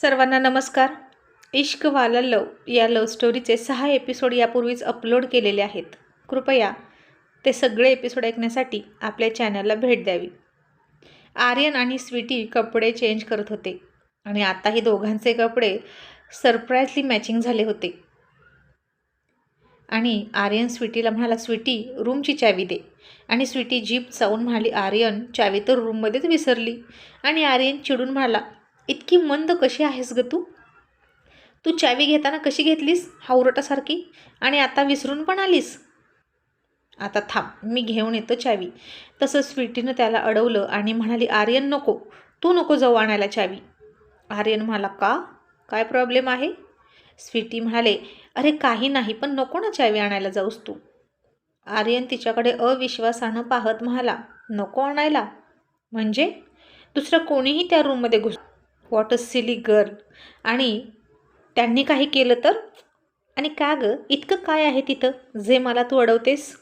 सर्वांना नमस्कार. इश्क वाला लव या लव स्टोरीचे सहा एपिसोड यापूर्वीच अपलोड केलेले आहेत. कृपया ते सगळे एपिसोड ऐकण्यासाठी आपल्या चॅनलला भेट द्यावी. आर्यन आणि स्वीटी कपडे चेंज करत होते आणि आताही दोघांचे कपडे सरप्राईजली मॅचिंग झाले होते. आणि आर्यन स्वीटीला म्हणाला स्वीटी रूमची चावी दे. आणि स्वीटी जीप जाऊन म्हणाली आर्यन चावी तर रूममध्येच विसरली. आणि आर्यन चिडून म्हणाला इतकी मंद कशी आहेस ग तू? तू चावी घेताना कशी घेतलीस हावरटासारखी आणि आता विसरून पण आलीस? आता थांब मी घेऊन येतो चावी. तसं स्वीटीनं त्याला अडवलं आणि म्हणाली आर्यन नको तू नको जाऊ आणायला चावी. आर्यन म्हणाला का? काय प्रॉब्लेम आहे? स्वीटी म्हणाले अरे काही नाही पण नको ना चावी आणायला जाऊस तू. आर्यन तिच्याकडे अविश्वासानं पाहत म्हणाला नको आणायला. म्हणजे? दुसरं कोणीही त्या रूममध्ये घुस वॉट अ सिली गर्ल आणि त्यांनी काही केलं तर? आणि का गं? इतकं काय आहे तिथं? जे मला तू अडवतेस?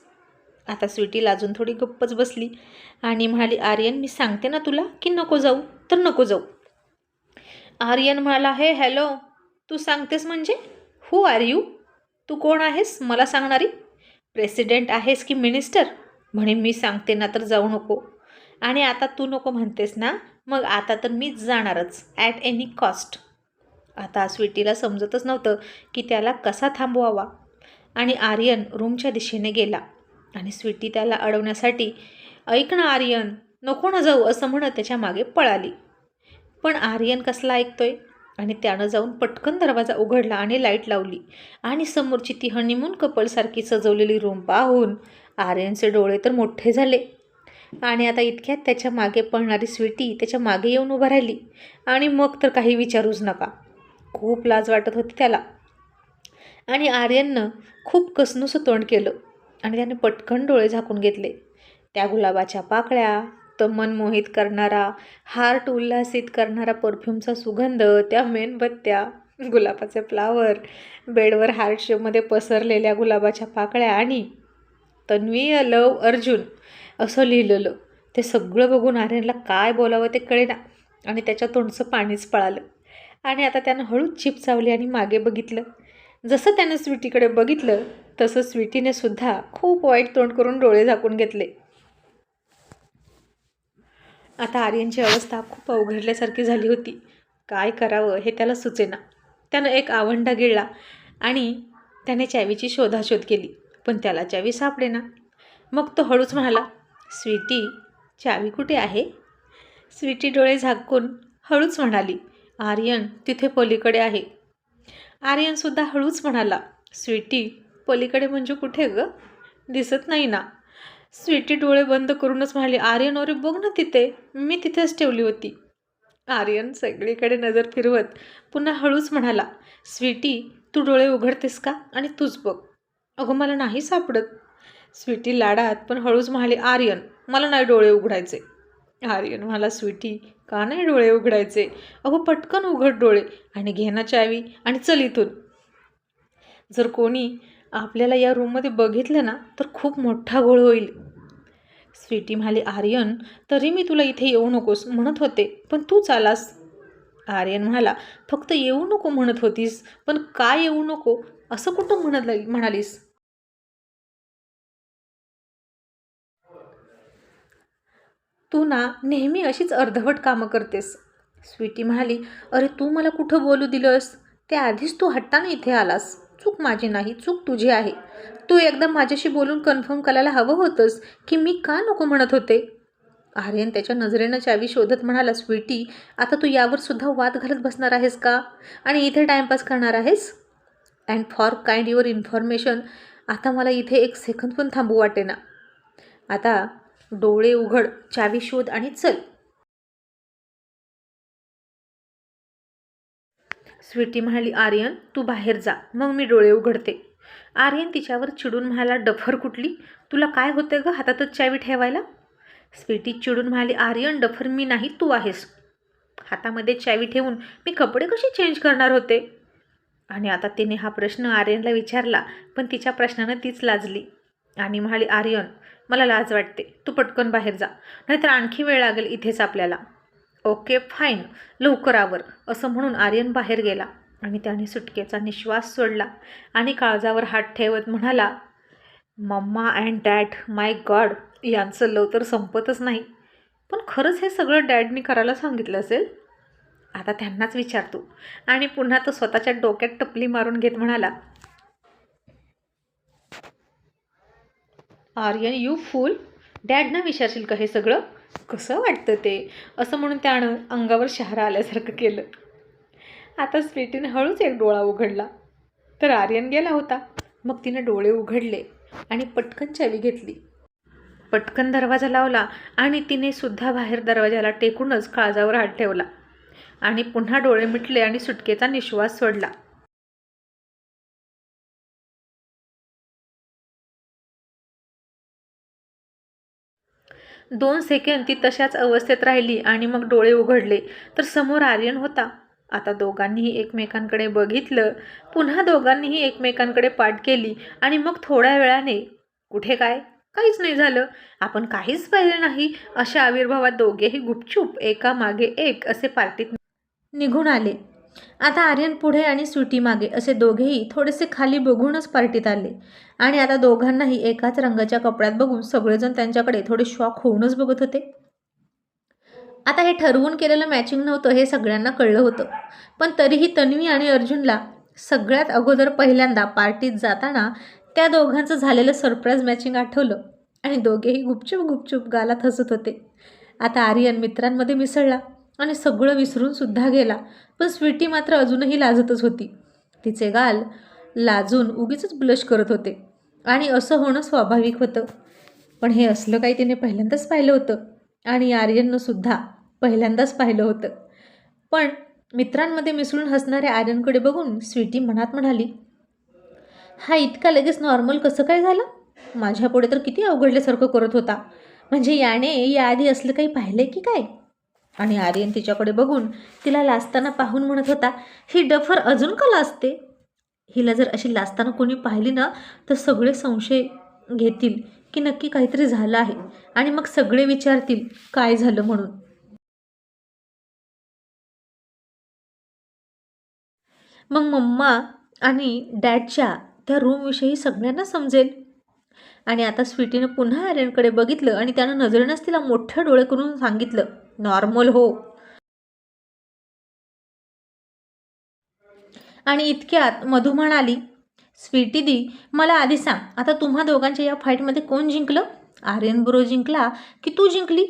आता स्वीटी लाजून थोडी गप्पच बसली आणि म्हणाली आर्यन मी सांगते ना तुला की नको जाऊ तर नको जाऊ. आर्यन म्हणाला हे हॅलो तू सांगतेस म्हणजे? हू आर यू तू कोण आहेस? मला सांगणारी? प्रेसिडेंट आहेस की मिनिस्टर म्हणे मी सांगते ना तर जाऊ नको. आणि आता तू नको म्हणतेस ना? मग आता तर मीच जाणारच ॲट एनी कॉस्ट आता स्वीटीला समजतच नव्हतं की त्याला कसा थांबवावा. आणि आर्यन रूमच्या दिशेने गेला. आणि स्वीटी त्याला अडवण्यासाठी ऐक ना आर्यन नको ना जाऊ असं म्हणत त्याच्यामागे पळाली. पण आर्यन कसला ऐकतोय? आणि त्यानं जाऊन पटकन दरवाजा उघडला आणि लाइट लावली. आणि समोरची ती हनीमून कपलसारखी सजवलेली रूम पाहून आर्यनचे डोळे तर मोठे झाले. आणि आता इतक्यात त्याच्यामागे पळणारी स्वीटी त्याच्यामागे येऊन उभा राहिली. आणि मग तर काही विचारूच नका. खूप लाज वाटत होती त्याला. आणि आर्यननं खूप कसनुसं तोंड केलं. आणि त्याने पटकन डोळे झाकून घेतले. त्या गुलाबाच्या पाकळ्या तो मनमोहित करणारा हार्ट उल्हासित करणारा परफ्यूमचा सुगंध त्या मेणबत्त्या गुलाबाचे फ्लावर बेडवर हार्ट शेपमध्ये पसरलेल्या गुलाबाच्या पाकळ्या आणि तन्वीय लव अर्जुन असं लिहिलेलं. ते सगळं बघून आर्यनला काय बोलावं ते कळेना. आणि त्याच्या तोंडचं पाणीच पळालं. आणि आता त्यानं हळूच चिप चावली आणि मागे बघितलं. जसं त्यानं स्वीटीकडे बघितलं तसं स्वीटीने सुद्धा खूप वाईट तोंड करून डोळे झाकून घेतले. आता आर्यनची अवस्था खूप अवघडल्यासारखी झाली होती. काय करावं हे त्याला सुचेना. त्यानं एक आवंडा गिळला आणि त्याने चावीची शोधाशोध केली. पण त्याला चावी सापडेना. मग तो हळूच म्हणाला स्वीटी चावी कुठे आहे? स्वीटी डोळे झाकून हळूच म्हणाली आर्यन तिथे पलीकडे आहे. आर्यनसुद्धा हळूच म्हणाला स्वीटी पलीकडे म्हणजे कुठे ग? दिसत नाही ना. स्वीटी डोळे बंद करूनच म्हणाली आर्यन अरे बघ ना तिथे मी तिथेच ठेवली होती. आर्यन सगळीकडे नजर फिरवत पुन्हा हळूच म्हणाला स्वीटी तू डोळे उघडतेस का? आणि तूच बघ. अगं मला नाही सापडत. स्वीटी लाडात पण हळूच म्हणाली आर्यन मला नाही डोळे उघडायचे. आर्यन म्हणाला स्वीटी का नाही डोळे उघडायचे? अहो पटकन उघड डोळे आणि घेणं चावी आणि चल इथून. जर कोणी आपल्याला या रूममध्ये बघितलं ना तर खूप मोठा गोळ होईल. स्वीटी म्हणाली आर्यन तरी मी तुला इथे येऊ नकोस म्हणत होते पण तू चालास. आर्यन म्हणाला फक्त येऊ नको म्हणत होतीस पण का येऊ नको? असं कुठं म्हणत म्हणालीस? तू ना नेहमी अशीच अर्धवट कामं करतेस. स्वीटी म्हणाली अरे तू मला कुठं बोलू दिलंस ते आधीच तू हट्टाने इथे आलास. चूक माझी नाही चूक तुझी आहे. तू एकदा माझ्याशी बोलून कन्फर्म करायला हवं होतंस की मी का नको म्हणत होते? आर्यन त्याच्या नजरेनं चावी शोधत म्हणाला स्वीटी आता तू यावर सुद्धा वाद घालत बसणार आहेस का? आणि इथे टाईमपास करणार आहेस? And for kind your information आता मला इथे एक सेकंद पण थांबू वाटेना. आता डोळे उघड चावी शोध आणि चल. स्वीटी म्हणाली आर्यन तू बाहेर जा. मग मी डोळे उघडते. आर्यन तिच्यावर चिडून म्हणाला डफर कुठली? तुला काय होतं ग हातातच चावी ठेवायला? स्वीटी चिडून म्हणाली आर्यन डफर मी नाही तू आहेस. हातामध्ये चावी ठेवून मी कपडे कसे चेंज करणार होते? आणि आता तिने हा प्रश्न आर्यनला विचारला पण तिच्या प्रश्नानं तीच लाजली. आणि म्हणाली आर्यन मला लाज वाटते. तू पटकन बाहेर जा. नाहीतर आणखी वेळ लागेल इथेच आपल्याला. Okay fine. लवकर आवर असं म्हणून आर्यन बाहेर गेला. आणि त्याने सुटकेचा निश्वास सोडला. आणि काळजावर हात ठेवत म्हणाला mamma and dad my god यांचं लव तर संपतच नाही. पण खरंच हे सगळं डॅडनी करायला सांगितलं असेल? आता त्यांनाच विचारतो. आणि पुन्हा तो स्वतःच्या डोक्यात टपली मारून घेत म्हणाला आर्यन यू फूल डॅडना विचारशील का हे सगळं? कसं वाटतं ते? असं म्हणून त्यानं अंगावर शहारा आल्यासारखं केलं. आता स्वीटीने हळूच एक डोळा उघडला. तर आर्यन गेला होता. मग तिने डोळे उघडले आणि पटकन चावी घेतली. पटकन दरवाजा लावला आणि तिने सुद्धा बाहेर दरवाजाला टेकूनच काळजावर हात ठेवला. आणि पुन्हा डोळे मिटले आणि सुटकेचा निश्वास सोडला. दोन सेकंद ती तशाच अवस्थेत राहिली आणि मग डोळे उघडले. तर समोर आर्यन होता. आता दोघांनीही एकमेकांकडे बघितलं. पुन्हा दोघांनीही एकमेकांकडे पाठ केली आणि मग थोड्या वेळाने कुठे काय? काहीच नाही झालं. आपण काहीच पाहिलं नाही. अशा आविर्भावात दोघेही गुपचूप एका मागे एक असे पार्टीत निघून आले. आता आर्यन पुढे आणि स्वीटी मागे असे दोघेही थोडेसे खाली बघूनच पार्टीत आले. आणि आता दोघांनाही एकाच रंगाच्या कपड्यात बघून सगळेजण त्यांच्याकडे थोडे शॉक होऊनच बघत होते. आता हे ठरवून केलेलं मॅचिंग नव्हतं हे सगळ्यांना कळलं होतं. पण तरीही तन्वी आणि अर्जुनला सगळ्यात अगोदर पहिल्यांदा पार्टीत जाताना त्या दोघांचं झालेलं सरप्राईज मॅचिंग आठवलं. आणि दोघेही गुपचूप गुपचूप गालात हसत होते. आता आर्यन मित्रांमध्ये मिसळला. आणि सगळं विसरून सुद्धा गेला. पण स्वीटी मात्र अजूनही लाजतच होती. तिचे गाल लाजून उगीच ब्लश करत होते. आणि असं होणं स्वाभाविक होतं. पण हे असलं काही तिने पहिल्यांदाच पाहिलं होतं. आणि आर्यननं सुद्धा पहिल्यांदाच पाहिलं होतं. पण मित्रांमध्ये मिसळून हसणाऱ्या आर्यनकडे बघून स्वीटी मनात म्हणाली हा इतका लगेच नॉर्मल कसं काय झालं? माझ्यापुढे तर किती अवघडल्यासारखं करत होता. म्हणजे याने याआधी असलं काही पाहिलं की काय? आणि आर्यन तिच्याकडे बघून तिला लाजताना पाहून म्हणत होता ही डफर अजून का लाजते? हिला जर अशी लाजताना कोणी पाहिली ना तर सगळे संशय घेतील की नक्की काहीतरी झालं आहे आणि मग सगळे विचारतील काय झालं म्हणून? मग मम्मा आणि डॅडच्या त्या रूमविषयी सगळ्यांना समजेल. आणि आता स्वीटीनं पुन्हा आर्यनकडे बघितलं आणि त्यानं नजरेनंच तिला मोठं डोळे करून सांगितलं. नॉर्मल हो. आणि इतक्यात मधू म्हणाली स्वीटी दी मला आधी सांग आता तुम्हा दोघांच्या या फाईटमध्ये कोण जिंकलं? आर्यन बरो जिंकला की तू जिंकली?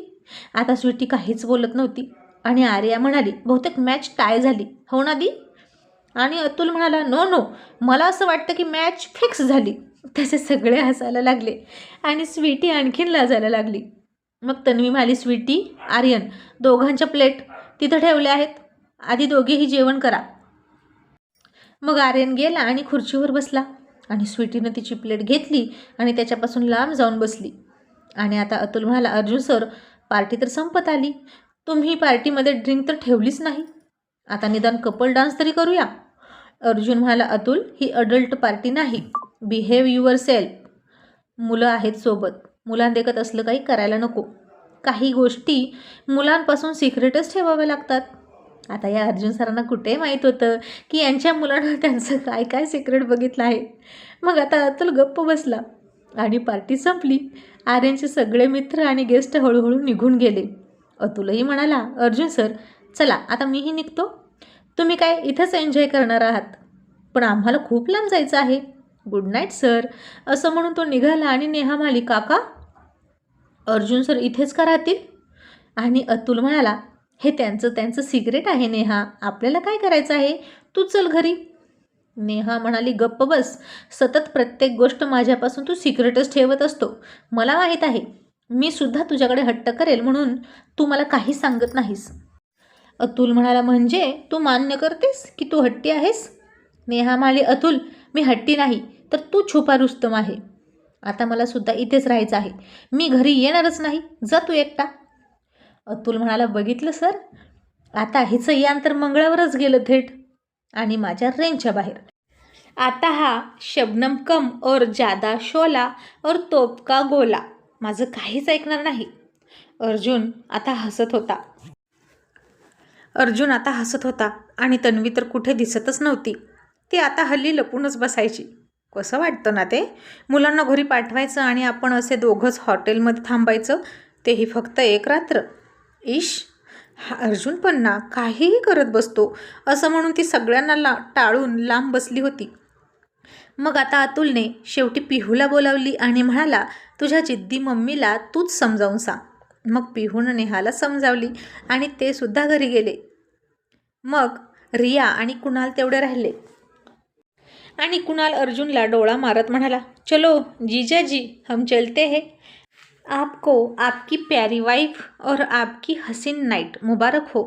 आता स्वीटी काहीच बोलत नव्हती. आणि आर्या म्हणाली बहुतेक मॅच टाय झाली हो ना दी? आणि अतुल म्हणाला नो नो मला असं वाटतं की मॅच फिक्स झाली. तसे सगळे हसायला लागले आणि स्वीटी आणखीन लाजायला लागली. मग तन्वी म्हणाली स्वीटी आर्यन दोघांच्या प्लेट तिथं ठेवल्या आहेत. आधी दोघेही जेवण करा. मग आर्यन गेला आणि खुर्चीवर बसला आणि स्वीटीनं तिची प्लेट घेतली आणि त्याच्यापासून लांब जाऊन बसली. आणि आता अतुल म्हणाला अर्जुन सर पार्टी तर संपत आली. तुम्ही पार्टीमध्ये ड्रिंक तर ठेवलीच नाही. आता निदान कपल डान्स तरी करूया. अर्जुन म्हणाला अतुल ही अडल्ट पार्टी नाही. Behave yourself. मुलं आहेत सोबत. मुलांदेखत असलं काही करायला नको. काही गोष्टी मुलांपासून सिक्रेटच ठेवाव्या लागतात. आता या अर्जुन सरांना कुठे माहीत होतं की यांच्या मुलांना त्यांचं काय काय सिक्रेट बघितलं आहे? मग आता अतुल गप्प बसला आणि पार्टी संपली. आर्यनचे सगळे मित्र आणि गेस्ट हळूहळू निघून गेले. अतुलही म्हणाला अर्जुन सर चला आता मीही निघतो. तुम्ही काय इथंच एन्जॉय करणार आहात? पण आम्हाला खूप लांब जायचं आहे. गुड नाईट सर असं म्हणून तो निघाला आणि नेहा माली काका अर्जुन सर इथेच का राहतील? आणि अतुल म्हणाला हे त्यांचं त्यांचं सिगरेट आहे नेहा आपल्याला काय करायचं आहे? तू चल घरी. नेहा म्हणाली गप्प बस सतत प्रत्येक गोष्ट माझ्यापासून तू सिक्रेटच ठेवत असतो. मला माहीत आहे मी सुद्धा तुझ्याकडे हट्ट करेल म्हणून तू मला काही सांगत नाहीस. अतुल म्हणाला म्हणजे तू मान्य करतेस की तू हट्टी आहेस? नेहा म्हणाली अतुल मी हट्टी नाही तर तू छुपा रुस्तम आहे. आता मला सुद्धा इथेच राहायचं आहे. मी घरी येणारच नाही. जा तू एकटा. अतुल म्हणाला बघितलं सर? आता हिचं यान तर मंगळावरच गेलं थेट आणि माझ्या रेंजच्या बाहेर. आता हा शबनम कम और जादा शोला और तोप का गोला? माझं काहीच ऐकणार नाही. अर्जुन आता हसत होता. अर्जुन आता हसत होता आणि तन्वी तर कुठे दिसतच नव्हती. ती आता हल्ली लपूनच बसायची. कसं वाटतं ना ते? मुलांना घरी पाठवायचं आणि आपण असे दोघंच हॉटेलमध्ये थांबायचं तेही फक्त एक रात्र? इश हा अर्जुन पण ना काहीही करत बसतो. असं म्हणून ती सगळ्यांना ला टाळून लांब बसली होती. मग आता अतुलने शेवटी पिहूला बोलावली आणि म्हणाला तुझ्या जिद्दी मम्मीला तूच समजावून सांग. मग पिहूनं नेहाला समजावली आणि ते सुद्धा घरी गेले. मग रिया आणि कुणाल तेवढे राहिले. आणि कुणाल अर्जुनला डोळा मारत म्हणाला चलो जीजाजी हम चलते हैं. आपको आपकी प्यारी वाइफ और आपकी हसीन नाईट मुबारक हो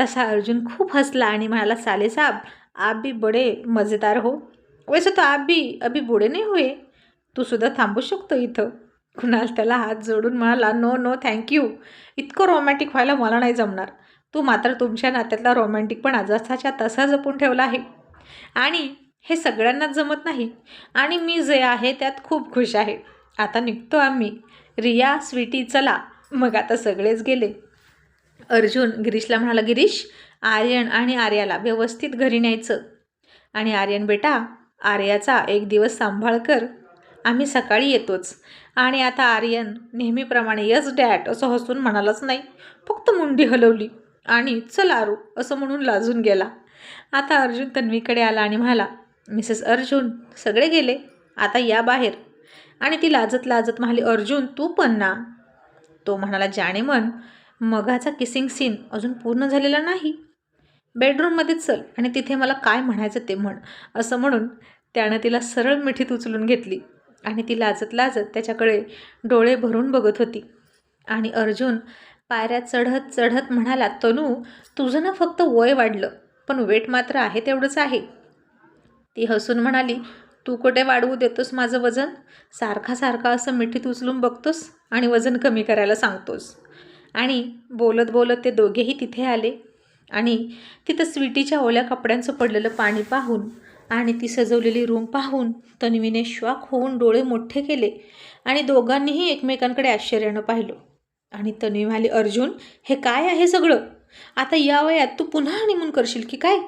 तसा अर्जुन खूप हसला आणि म्हणाला साले साहब आप भी बड़े मज़ेदार हो. वैसे तो आप भी अभी बुडे नाही हुए? तू सुद्धा थांबू शकतो इथं? कुणाल त्याला हात जोडून म्हणाला नो नो थँक्यू इतकं रोमॅन्टिक व्हायला मला नाही जमणार. तू मात्र तुमच्या नात्यातला रोमॅन्टिक पण जसाच्या तसा जपून ठेवला आहे. आणि हे सगळ्यांनाच जमत नाही. आणि मी जे आहे त्यात खूप खुश आहे. आता निघतो आम्ही. रिया स्वीटी चला. मग आता सगळेच गेले. अर्जुन गिरीशला म्हणाला गिरीश आर्यन आणि आर्याला व्यवस्थित घरी न्यायचं. आणि आर्यन बेटा आर्याचा एक दिवस सांभाळ कर. आम्ही सकाळी येतोच. आणि आता आर्यन नेहमीप्रमाणे यस डॅट असं हसून म्हणालाच नाही. फक्त मुंडी हलवली. आणि चल आरू असं म्हणून लाजून गेला. आता अर्जुन तन्वीकडे आला आणि म्हणाला मिसेस अर्जुन सगळे गेले. आता या बाहेर. आणि ती लाजत लाजत म्हणाली अर्जुन तू पण ना. तो म्हणाला जाणे मन मगाचा किसिंग सीन अजून पूर्ण झालेला नाही. बेडरूममध्येच चल आणि तिथे मला काय म्हणायचं ते म्हण. असं म्हणून त्यानं तिला सरळ मिठीत उचलून घेतली आणि ती लाजत लाजत त्याच्याकडे डोळे भरून बघत होती. आणि अर्जुन पायऱ्या चढत चढत म्हणाला तनू तुझं ना फक्त वय वाढलं पण वेट मात्र आहे तेवढंच आहे. ती हसून म्हणाली तू कुठे वाढवू देतोस माझं वजन? सारखा सारखा असं मिठीत उचलून बघतोस आणि वजन कमी करायला सांगतोस. आणि बोलत बोलत ते दोघेही तिथे आले आणि तिथं स्वीटीच्या ओल्या कपड्यांचं पडलेलं पाणी पाहून आणि ती सजवलेली रूम पाहून तन्वीने श्वाक होऊन डोळे मोठे केले आणि दोघांनीही एकमेकांकडे आश्चर्यानं पाहिलं. आणि तन्वी म्हणाली अर्जुन हे काय आहे सगळं? आता या वयात तू पुन्हा हनीमून करशील की काय?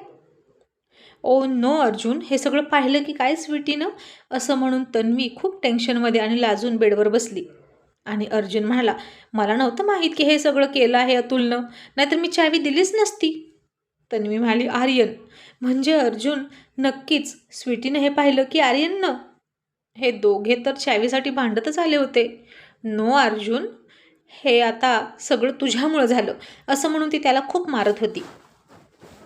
ओ नो अर्जुन हे सगळं पाहिलं की काय स्वीटीनं? असं म्हणून तन्वी खूप टेन्शनमध्ये आणि लाजून बेडवर बसली. आणि अर्जुन म्हणाला मला नव्हतं माहीत की हे सगळं केलं आहे अतुलनं. नाहीतर मी चावी दिलीच नसती. तन्वी म्हणाली आर्यन. म्हणजे अर्जुन नक्कीच. स्वीटीनं हे पाहिलं की आर्यननं? हे दोघे तर चावीसाठी भांडतच आले होते. नो अर्जुन. हे आता सगळं तुझ्यामुळं झालं. असं म्हणून ती त्याला खूप मारत होती.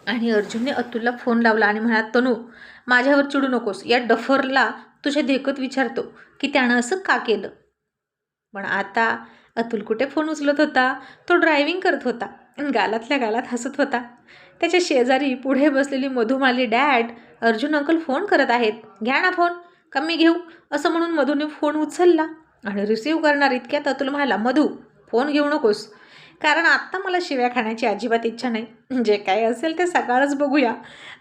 आणि अर्जुनने अतुलला फोन लावला आणि म्हणा तनू माझ्यावर चिडू नकोस. या डफरला तुझ्या देखत विचारतो की त्यानं असं का केलं? पण आता अतुल कुठे फोन उचलत होता? तो ड्रायव्हिंग करत होता. आणि गालातल्या गालात हसत होता. त्याच्या शेजारी पुढे बसलेली Madhumali dad Arjun uncle phone करत आहेत. घ्या ना फोन. कमी घेऊ. असं म्हणून मधूने फोन उचलला आणि रिसीव करणार इतक्यात अतुल म्हणाला मधू फोन घेऊ नकोस. कारण आत्ता मला शिव्या खाण्याची अजिबात इच्छा नाही. जे काय असेल ते सकाळच बघूया.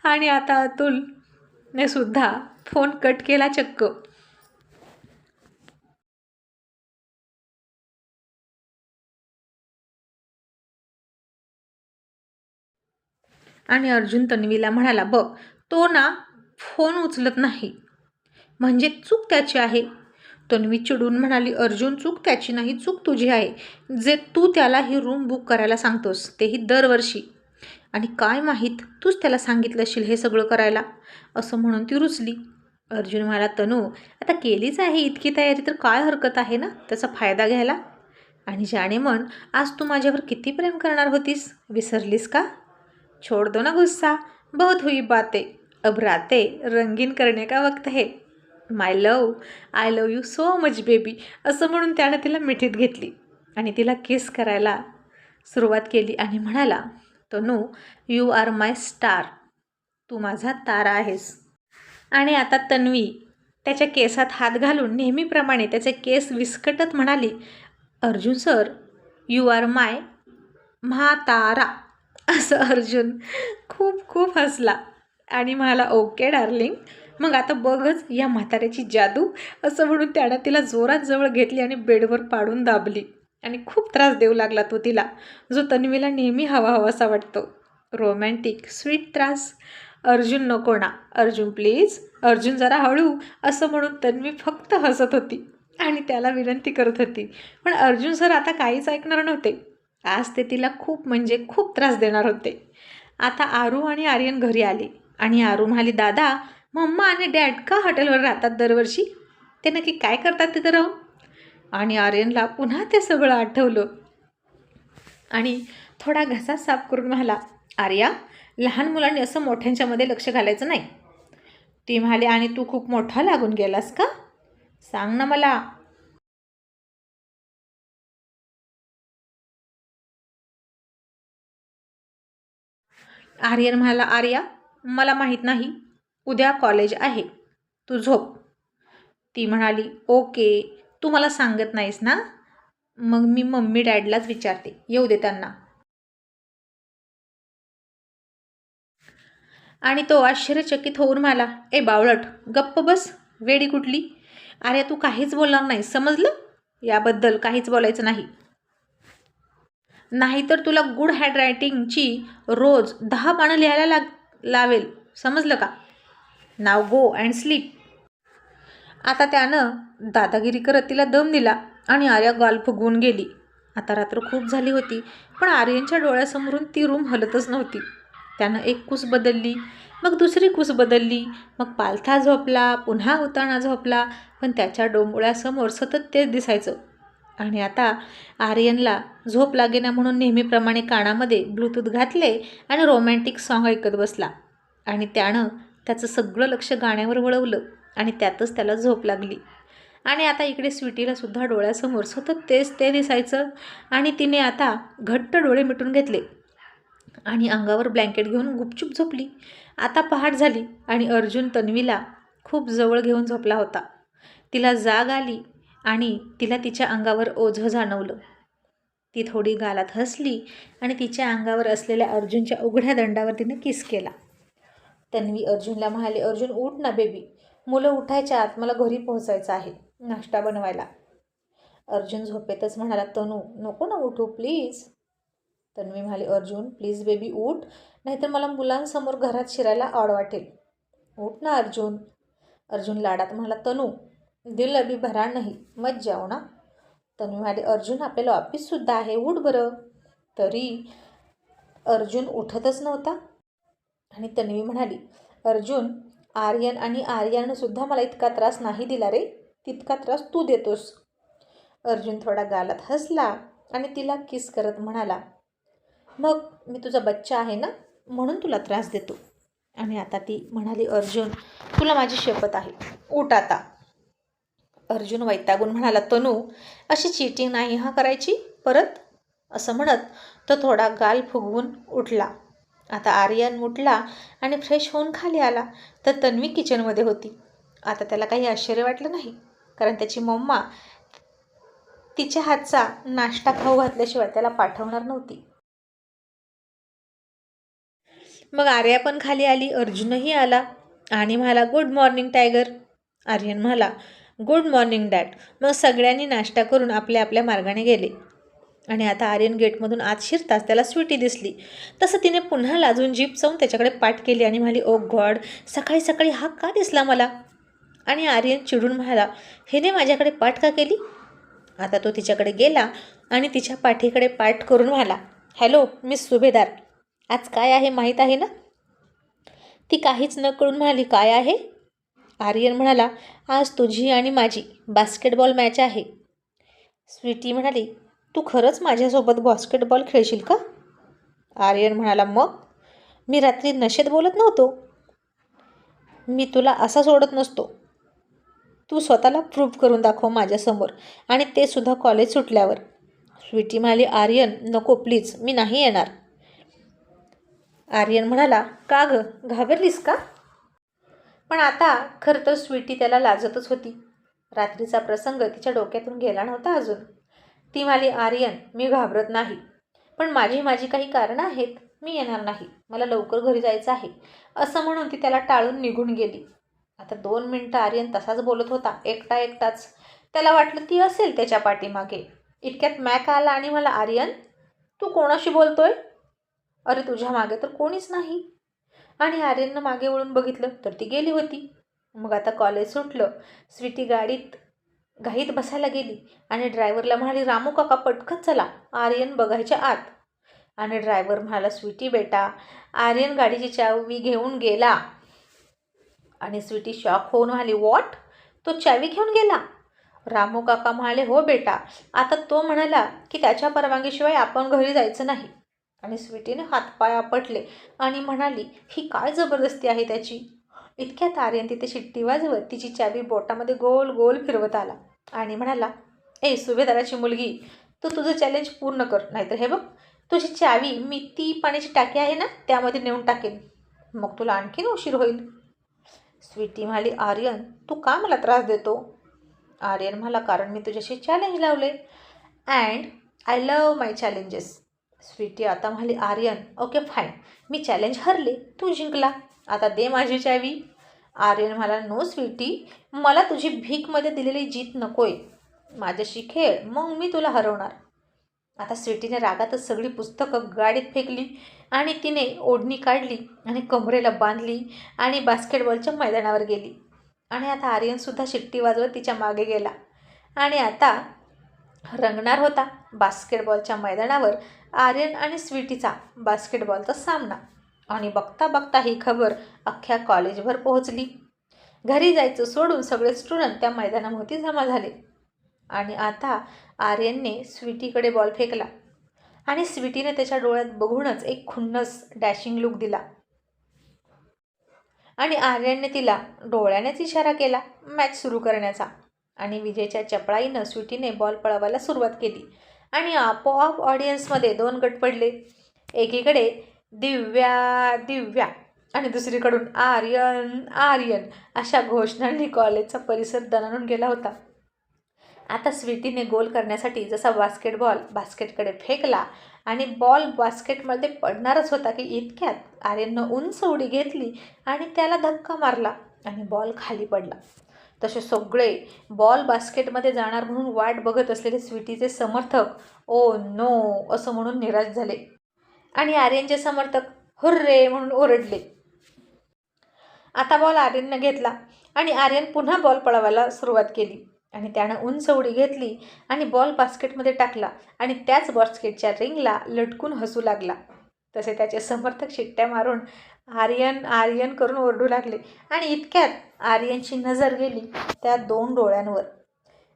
आणि आता अतुलने सुद्धा फोन कट केला चक्क. आणि अर्जुन तन्वीला म्हणाला बघ तो ना फोन उचलत नाही. म्हणजे चूक त्याची आहे. तन्वी चिडून म्हणाली अर्जुन चूक त्याची नाही चूक तुझी आहे. जे तू त्याला ही रूम बुक करायला सांगतोस तेही दरवर्षी. आणि काय माहीत तूच त्याला सांगितलं असेल हे सगळं करायला? असं म्हणून ती रुचली. अर्जुन म्हणाला तनू आता केलीच आहे इतकी तयारी तर काय हरकत आहे ना? त्याचा फायदा घ्यायला? आणि जाणे मन आज तू माझ्यावर किती प्रेम करणार होतीस? विसरलीस का? छोड़ दो ना गुस्सा. बहुत हुई बाते. अब राते रंगीन करणे का वक्त है. My love I love you so much baby असं म्हणून त्यानं तिला मिठीत घेतली. आणि तिला किस करायला सुरुवात केली आणि म्हणाला Tanu you are my star तू माझा तारा आहेस. आणि आता तन्वी त्याच्या केसात हात घालून नेहमीप्रमाणे त्याचे केस विस्कटत म्हणाली Arjun sir you are my म्हातारा. असं अर्जुन खूप खूप हसला. आणि म्हणाला ओके डार्लिंग मग आता बघच या म्हाताऱ्याची जादू. असं म्हणून त्यानं तिला जोरात जवळ घेतली आणि बेडवर पाडून दाबली. आणि खूप त्रास देऊ लागला तो तिला. जो तन्वीला नेहमी हवा हवासा वाटतो. रोमॅन्टिक स्वीट त्रास. अर्जुन नको ना. अर्जुन प्लीज. अर्जुन जरा हळू. असं म्हणून तन्वी फक्त हसत होती. आणि त्याला विनंती करत होती. पण अर्जुन सर आता काहीच ऐकणार नव्हते. आज ते तिला खूप म्हणजे खूप त्रास देणार होते. आता आरू आणि आर्यन घरी आले. आणि आरू म्हणाली दादा मम्मा आणि डॅड का हॉटेलवर राहतात दरवर्षी? ते नक्की काय करतात तिथं राहून? आणि आर्यनला पुन्हा ते सगळं आठवलं. आणि थोडा घसा साफ करून म्हणाला आर्या लहान मुलांनी असं मोठ्यांच्यामध्ये लक्ष घालायचं नाही. ती म्हणाली आणि तू खूप मोठा लागून गेलास का? सांग ना मला. आर्यन म्हणाला आर्या मला माहीत नाही. उद्या कॉलेज आहे. तू झोप. ती म्हणाली ओके तू मला सांगत नाहीस ना? मग मी मम्मी डॅडलाच विचारते. येऊ दे त्यांना. आणि तो आश्चर्यचकित होऊन म्हणाला ए बावळट गप्प बस. वेडी कुठली? अरे तू काहीच बोलणार नाही. समजलं? याबद्दल काहीच बोलायचं नाही. नाहीतर तुला गुड हँडरायटिंगची रोज दहा पानं लिहायला लाग लावेल. समजलं का? Now go and sleep. आता त्यानं दादागिरी करत तिला दम दिला आणि आर्या गाल फुगवून गेली. आता रात्र खूप झाली होती पण आर्यनच्या डोळ्यासमोरून ती रूम हलतच नव्हती. त्यानं एक कुस बदलली मग दुसरी कुस बदलली मग पालथा झोपला पुन्हा उताणा झोपला पण त्याच्या डोंबोळ्यासमोर सतत तेच दिसायचं. आणि आता आर्यनला झोप लागेना म्हणून नेहमीप्रमाणे कानामध्ये ब्लूटूथ घातले आणि रोमॅन्टिक सॉन्ग ऐकत बसला. आणि त्यानं त्याचं सगळं लक्ष गाण्यावर वळवलं आणि त्यातच त्याला झोप लागली. आणि आता इकडे स्वीटीला सुद्धा डोळ्यासमोर सतत तेच ते दिसायचं आणि तिने आता घट्ट डोळे मिटून घेतले. आणि अंगावर ब्लँकेट घेऊन गुपचूप झोपली. आता पहाट झाली आणि अर्जुन तन्वीला खूप जवळ घेऊन झोपला होता. तिला जाग आली आणि तिला तिच्या अंगावर ओझं जाणवलं. ती थोडी गालात हसली आणि तिच्या अंगावर असलेल्या अर्जुनच्या उघड्या दंडावर तिने किस केला. तन्वी अर्जुनला म्हणाले अर्जुन उठ ना बेबी. मुलं उठायच्या आत मला घरी पोहोचायचं आहे. नाश्ता बनवायला. अर्जुन झोपेतच म्हणाला तनू नको ना उठू प्लीज तन्वी म्हणाली अर्जुन प्लीज बेबी उठ. नाहीतर मला मुलांसमोर घरात शिरायला आवड वाटेल. उठ ना अर्जुन. अर्जुन लाडात म्हणाला तनू दिल अभी भरा नाही. मत जाऊ हो ना? तन्वी म्हणाली अर्जुन आपल्याला ऑफिससुद्धा आहे. उठ बरं. तरी अर्जुन उठतच नव्हता. आणि तन्वी म्हणाली अर्जुन आर्यन आणि आर्यानंसुद्धा मला इतका त्रास नाही दिला रे. तितका त्रास तू देतोस. अर्जुन थोडा गालात हसला आणि तिला किस करत म्हणाला मग मी तुझा बच्चा आहे ना म्हणून तुला त्रास देतो. आणि आता ती म्हणाली अर्जुन तुला माझी शपथ आहे. उठ आता. अर्जुन वैतागून म्हणाला तनू अशी चिटिंग नाही हा करायची? परत? असं म्हणत तो थोडा गाल फुगवून उठला. आता आर्यन उठला आणि फ्रेश होऊन खाली आला तर तन्वी किचनमध्ये होती. आता त्याला काही आश्चर्य वाटलं नाही कारण त्याची मम्मा तिच्या हातचा नाश्ता खाऊ घातल्याशिवाय त्याला पाठवणार नव्हती. मग आर्या पण खाली आली अर्जुनही आला आणि म्हणाला गुड मॉर्निंग टायगर. आर्यन म्हणाला गुड मॉर्निंग डॅड. मग सगळ्यांनी नाश्ता करून आपल्या आपल्या मार्गाने गेले. आणि आता आर्यन गेटमधून आत शिरताच त्याला स्वीटी दिसली. तसं तिने पुन्हा लाजून जीप चावून त्याच्याकडे पाठ केली आणि म्हणाली ओ गॉड सकाळी सकाळी हा का दिसला मला? आणि आर्यन चिडून म्हणाला हिने माझ्याकडे पाठ का केली? आता तो तिच्याकडे गेला आणि तिच्या पाठीकडे पाठ करून म्हणाला हॅलो मिस सुभेदार आज काय आहे माहीत आहे ना? ती काहीच न कळून म्हणाली काय आहे? आर्यन म्हणाला आज तुझी आणि माझी बास्केटबॉल मॅच आहे. स्वीटी म्हणाली तू खरंच माझ्यासोबत बास्केटबॉल खेळशील का? आर्यन म्हणाला मग? मी रात्री नशेत बोलत नव्हतो. मी तुला असा सोडत नसतो. तू स्वतःला प्रूव्ह करून दाखव माझ्यासमोर. आणि ते सुद्धा कॉलेज सुटल्यावर. स्वीटी म्हणाली आर्यन नको प्लीज मी नाही येणार. आर्यन म्हणाला का ग घाबरलीस का? पण आता खरं तर स्वीटी त्याला लाजतच होती. रात्रीचा प्रसंग तिच्या डोक्यातून गेला नव्हता अजून. ती म्हणाली आर्यन मी घाबरत नाही. पण माझी माझी काही कारणं आहेत मी येणार नाही. मला लवकर घरी जायचं आहे. असं म्हणून ती त्याला टाळून निघून गेली. आता दोन मिनटं आर्यन तसाच बोलत होता एकटा एकटाच. त्याला वाटलं ती असेल त्याच्या पाठीमागे. इतक्यात मॅक आला आणि मला आर्यन तू कोणाशी बोलतोय? अरे तुझ्या मागे तर कोणीच नाही. आणि आर्यननं मागे वळून बघितलं तर ती गेली होती. मग आता कॉलेज सुटलं. स्वीटी गाडीत घाईत बसायला गेली आणि ड्रायव्हरला म्हणाली रामू काका पटकन चला आर्यन बघायच्या आत. आणि ड्रायव्हर म्हणाला स्वीटी बेटा आर्यन गाडीची चावी घेऊन गेला. आणि स्वीटी शॉक होऊन म्हणाली वॉट तो चावी घेऊन गेला? रामू काका म्हणाले हो बेटा आता तो म्हणाला की त्याच्या परवानगीशिवाय आपण घरी जायचं नाही. आणि स्वीटीने हातपाय आपटले आणि म्हणाली ही काय जबरदस्ती आहे त्याची? इतक्यात आर्यन तिथे शिट्टी वाजवत तिची चावी बोटामध्ये गोल गोल फिरवत आला. आणि म्हणाला ए सुभेदाराची मुलगी तू तुझं चॅलेंज पूर्ण कर नाहीतर हे बघ तुझी चावी मी ती पाण्याची टाकी आहे ना त्यामध्ये नेऊन टाकेन. मग तुला आणखीन उशीर होईल. स्वीटी म्हणाली आर्यन तू का मला त्रास देतो? आर्यन म्हणाला कारण मी तुझ्याशी चॅलेंज लावले and I love my challenges sweety आता म्हणाली आर्यन ओके फाईन मी चॅलेंज हरले तू जिंकला. आता दे माझी चावी. आर्यन म्हणाला नो स्वीटी मला तुझी भीकमध्ये दिलेली जीत नकोय. माझ्याशी खेळ मग मी तुला हरवणार. आता स्वीटीने रागातच सगळी पुस्तकं गाडीत फेकली आणि तिने ओढणी काढली आणि कमरेला बांधली आणि बास्केटबॉलच्या मैदानावर गेली. आणि आता आर्यनसुद्धा शिट्टी वाजवत तिच्यामागे गेला. आणि आता रंगणार होता बास्केटबॉलच्या मैदानावर आर्यन आणि स्वीटीचा बास्केटबॉलचा सामना. आणि बघता बघता ही खबर अख्ख्या कॉलेजभर पोहोचली. घरी जायचं सोडून सगळे स्टुडंट त्या मैदानाभोवती जमा झाले. आणि आता आर्यनने स्वीटीकडे बॉल फेकला. आणि स्वीटीने त्याच्या डोळ्यात बघूनच एक खुन्नस डॅशिंग लुक दिला. आणि आर्यनने तिला डोळ्यानेच इशारा केला मॅच सुरू करण्याचा. आणि विजयच्या चपळाईनं स्वीटीने बॉल पळवायला सुरुवात केली. आणि आपोआप ऑडियन्समध्ये दोन गट पडले. एकीकडे दिव्या दिव्या. आणि दुसरीकडून आर्यन आर्यन अशा घोषणांनी कॉलेजचा परिसर दणाणून गेला होता. आता स्वीटीने गोल करण्यासाठी जसा बास्केटबॉल बास्केटकडे फेकला आणि बॉल बास्केटमध्ये पडणारच होता की इतक्यात आर्यननं उंच उडी घेतली आणि त्याला धक्का मारला आणि बॉल खाली पडला. तसे सगळे बॉल बास्केटमध्ये जाणार म्हणून वाट बघत असलेले स्वीटीचे समर्थक ओ नो असं म्हणून निराश झाले. आणि आर्यनचे समर्थक हुर्रे म्हणून ओरडले. आता बॉल आर्यननं घेतला आणि आर्यन पुन्हा बॉल पळवायला सुरुवात केली. आणि त्यानं उंच उडी घेतली आणि बॉल बास्केटमध्ये टाकला आणि त्याच बास्केटच्या रिंगला लटकून हसू लागला. तसे त्याचे समर्थक शिट्ट्या मारून आर्यन आर्यन करून ओरडू लागले आणि इतक्यात आर्यनची नजर गेली त्या दोन डोळ्यांवर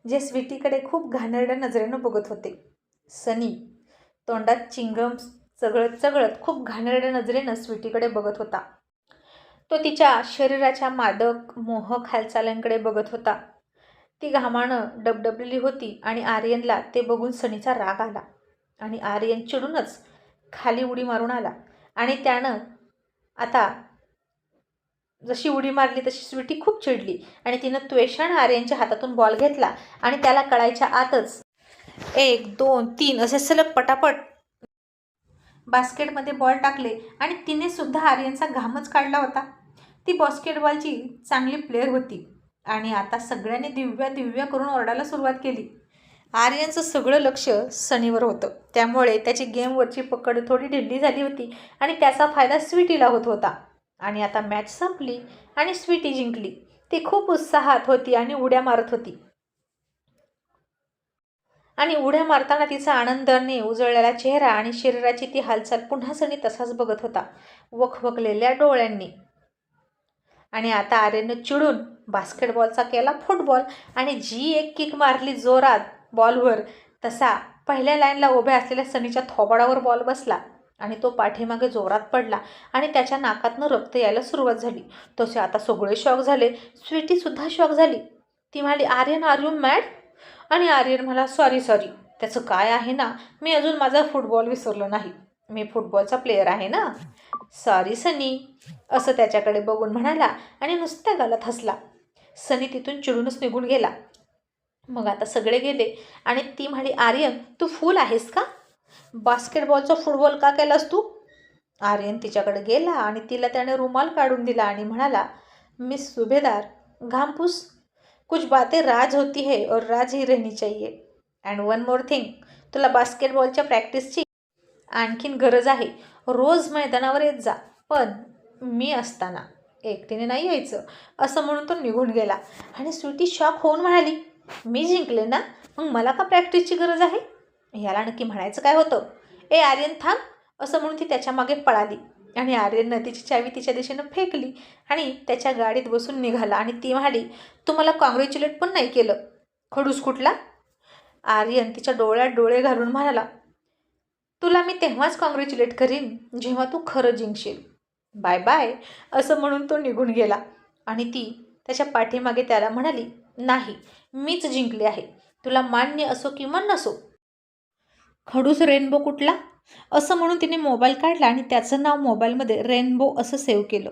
जे स्वीटीकडे खूप घाणेरड्या नजरेनं बघत होते. सनी तोंडात चिंगम चगळत चगळत खूप घाणेरड्या नजरेनं स्वीटीकडे बघत होता. तो तिच्या शरीराच्या मादक मोहक हालचालींकडे बघत होता. ती घामानं डबडबलेली होती आणि आर्यनला ते बघून सनीचा राग आला. आणि आर्यन चिडूनच खाली उडी मारून आला. आणि त्यानं आता जशी उडी मारली तशी स्वीटी खूप चिडली. आणि तिनं त्वेषण आर्यनच्या हातातून बॉल घेतला आणि त्याला कळायच्या आतच एक दोन तीन असे सलग पटापट बास्केटमध्ये बॉल टाकले आणि तिनेसुद्धा आर्यनचा घामच काढला होता. ती बास्केटबॉलची चांगली प्लेअर होती आणि आता सगळ्यांनी दिव्या दिव्या करून ओरडायला सुरुवात केली. आर्यनचं सगळं लक्ष सनीवर होतं. त्यामुळे त्याची गेमवरची पकड थोडी ढिल्ली झाली होती आणि त्याचा फायदा स्वीटीला होत होता. आणि आता मॅच संपली आणि स्वीटी जिंकली. ती खूप उत्साहात होती आणि उड्या मारत होती. आणि उड्या मारताना तिचा आनंदाने उजळलेला चेहरा आणि शरीराची ती हालचाल पुन्हा सणी तसाच बघत होता वखवकलेल्या डोळ्यांनी. आणि आता आर्यननं चिडून बास्केटबॉलचा केला फुटबॉल आणि जी एक किक मारली जोरात बॉलवर तसा पहिल्या लाईनला उभ्या असलेल्या सनीच्या थोबाडावर बॉल बसला आणि तो पाठीमागे जोरात पडला आणि त्याच्या नाकातनं रक्त यायला सुरुवात झाली. तसे आता सगळे शॉक झाले स्वीटीसुद्धा शॉक झाली. ती म्हणाली आर्यन आर यू मॅड? आणि आर्यन मला सॉरी सॉरी त्याचं काय आहे ना? मी अजून माझा फुटबॉल विसरलो नाही. मी फुटबॉलचा प्लेयर आहे ना? सॉरी सनी. असं त्याच्याकडे बघून म्हणाला आणि नुसत्या गालात हसला. सनी तिथून चिडूनच निघून गेला. मग आता सगळे गेले आणि ती म्हणाली आर्यन तू फूल आहेस का? बास्केटबॉलचा फुटबॉल का केलास तू? आर्यन तिच्याकडे गेला आणि तिला त्याने रुमाल काढून दिला आणि म्हणाला मिस सुभेदार घामपूस कुछ बातें राज होती है और राज ही रहनी चाहिए। अँड वन मोर थिंग तुला बास्केटबॉलच्या प्रॅक्टिसची आणखीन गरज आहे. रोज मैदानावर येत जा पण मी असताना एकटीने नाही यायचं असं म्हणून तो निघून गेला. आणि स्वीटी शॉक होऊन म्हणाली मी जिंकले ना मग मला का प्रॅक्टिसची गरज आहे? याला नक्की म्हणायचं काय होतं? ए आर्यन थांब असं म्हणून ती त्याच्यामागे पळाली. आणि आर्यन नदीची चावी तिच्या दिशेनं फेकली आणि त्याच्या गाडीत बसून निघाला आणि ती म्हणाली तू मला कॉंग्रॅच्युलेट पण नाही केलं. खडूस कुठला? आर्यन तिच्या डोळ्यात डोळे घालून म्हणाला तुला मी तेव्हाच कॉंग्रॅच्युलेट करीन जेव्हा तू खरं जिंकशील. बाय बाय असं म्हणून तो निघून गेला. आणि ती त्याच्या पाठीमागे त्याला म्हणाली नाही मीच जिंकले आहे. तुला मान्य असो किंवा नसो. खडूस रेनबो कुठला? असं म्हणून तिने मोबाईल काढला आणि त्याचं नाव मोबाईलमध्ये रेनबो असं सेव्ह केलं.